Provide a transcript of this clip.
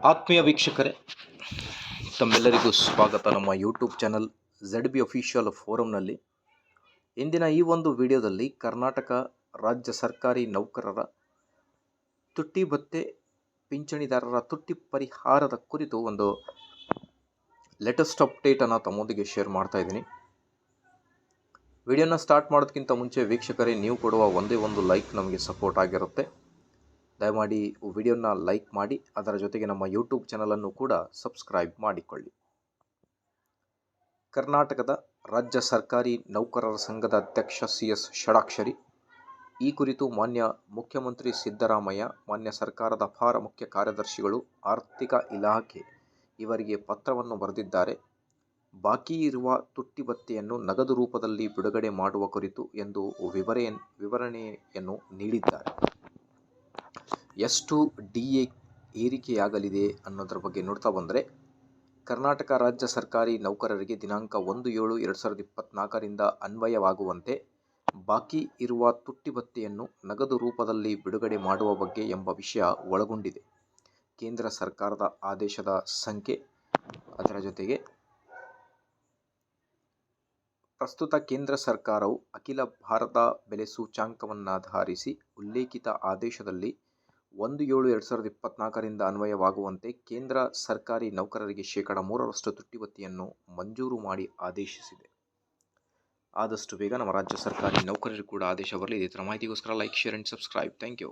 ಆತ್ಮೀಯ ವೀಕ್ಷಕರೇ, ತಮ್ಮೆಲ್ಲರಿಗೂ ಸ್ವಾಗತ. ನಮ್ಮ YouTube channel Z B official ಫೋರಂನಲ್ಲಿ ಇಂದಿನ ಈ ಒಂದು ವಿಡಿಯೋದಲ್ಲಿ ಕರ್ನಾಟಕ ರಾಜ್ಯ ಸರ್ಕಾರಿ ನೌಕರರ ತುಟ್ಟಿ ಭತ್ತೆ ಪಿಂಚಣಿದಾರರ ತುಟ್ಟಿ ಪರಿಹಾರದ ಕುರಿತು ಒಂದು ಲೇಟೆಸ್ಟ್ ಅಪ್ಡೇಟನ್ನು ತಮ್ಮೊಂದಿಗೆ ಶೇರ್ ಮಾಡ್ತಾ ಇದ್ದೀನಿ. ವಿಡಿಯೋನ ಸ್ಟಾರ್ಟ್ ಮಾಡೋದಕ್ಕಿಂತ ಮುಂಚೆ ವೀಕ್ಷಕರೇ, ನೀವು ಕೊಡುವ ಒಂದೇ ಒಂದು ಲೈಕ್ ನಮಗೆ ಸಪೋರ್ಟ್ ಆಗಿರುತ್ತೆ. ದಯಮಾಡಿ ವಿಡಿಯೋನ ಲೈಕ್ ಮಾಡಿ, ಅದರ ಜೊತೆಗೆ ನಮ್ಮ ಯೂಟ್ಯೂಬ್ ಚಾನಲನ್ನು ಕೂಡ ಸಬ್ಸ್ಕ್ರೈಬ್ ಮಾಡಿಕೊಳ್ಳಿ. ಕರ್ನಾಟಕದ ರಾಜ್ಯ ಸರ್ಕಾರಿ ನೌಕರರ ಸಂಘದ ಅಧ್ಯಕ್ಷ ಸಿ ಎಸ್ ಷಡಾಕ್ಷರಿ. ಈ ಕುರಿತು ಮಾನ್ಯ ಮುಖ್ಯಮಂತ್ರಿ ಸಿದ್ದರಾಮಯ್ಯ, ಮಾನ್ಯ ಸರ್ಕಾರದ ಅಪಾರ ಮುಖ್ಯ ಕಾರ್ಯದರ್ಶಿಗಳು, ಆರ್ಥಿಕ ಇಲಾಖೆ ಇವರಿಗೆ ಪತ್ರವನ್ನು ಬರೆದಿದ್ದಾರೆ. ಬಾಕಿ ಇರುವ ತುಟ್ಟಿ ಭತ್ಯೆಯನ್ನು ನಗದು ರೂಪದಲ್ಲಿ ಬಿಡುಗಡೆ ಮಾಡುವ ಕುರಿತು ಎಂದು ವಿವರೆ, ವಿವರಣೆಯನ್ನು ನೀಡಿದ್ದಾರೆ. ಎಷ್ಟು ಡಿ ಎ ಏರಿಕೆಯಾಗಲಿದೆ ಅನ್ನೋದ್ರ ಬಗ್ಗೆ ನೋಡ್ತಾ ಬಂದರೆ, ಕರ್ನಾಟಕ ರಾಜ್ಯ ಸರ್ಕಾರಿ ನೌಕರರಿಗೆ ದಿನಾಂಕ ಒಂದು ಏಳು ಎರಡು ಸಾವಿರದ ಇಪ್ಪತ್ತ್ನಾಲ್ಕರಿಂದ ಅನ್ವಯವಾಗುವಂತೆ ಬಾಕಿ ಇರುವ ತುಟ್ಟಿ ಭತ್ಯೆಯನ್ನು ನಗದು ರೂಪದಲ್ಲಿ ಬಿಡುಗಡೆ ಮಾಡುವ ಬಗ್ಗೆ ಎಂಬ ವಿಷಯ ಒಳಗೊಂಡಿದೆ. ಕೇಂದ್ರ ಸರ್ಕಾರದ ಆದೇಶದ ಸಂಖ್ಯೆ, ಅದರ ಜೊತೆಗೆ ಪ್ರಸ್ತುತ ಕೇಂದ್ರ ಸರ್ಕಾರವು ಅಖಿಲ ಭಾರತ ಬೆಲೆ ಸೂಚ್ಯಾಂಕವನ್ನಾಧರಿಸಿ ಉಲ್ಲೇಖಿತ ಆದೇಶದಲ್ಲಿ ಒಂದು ಏಳು ಎರಡು ಸಾವಿರದ ಇಪ್ಪತ್ನಾಲ್ಕರಿಂದ ಅನ್ವಯವಾಗುವಂತೆ ಕೇಂದ್ರ ಸರ್ಕಾರಿ ನೌಕರರಿಗೆ ಶೇಕಡ ಮೂರರಷ್ಟು ತುಟ್ಟಿಭತ್ಯೆಯನ್ನು ಮಂಜೂರು ಮಾಡಿ ಆದೇಶಿಸಿದೆ. ಆದಷ್ಟು ಬೇಗ ನಮ್ಮ ರಾಜ್ಯ ಸರ್ಕಾರಿ ನೌಕರರು ಕೂಡ ಆದೇಶ ಬರಲಿ. ಇದೇ ಮಾಹಿತಿಗೋಸ್ಕರ like share and subscribe thank you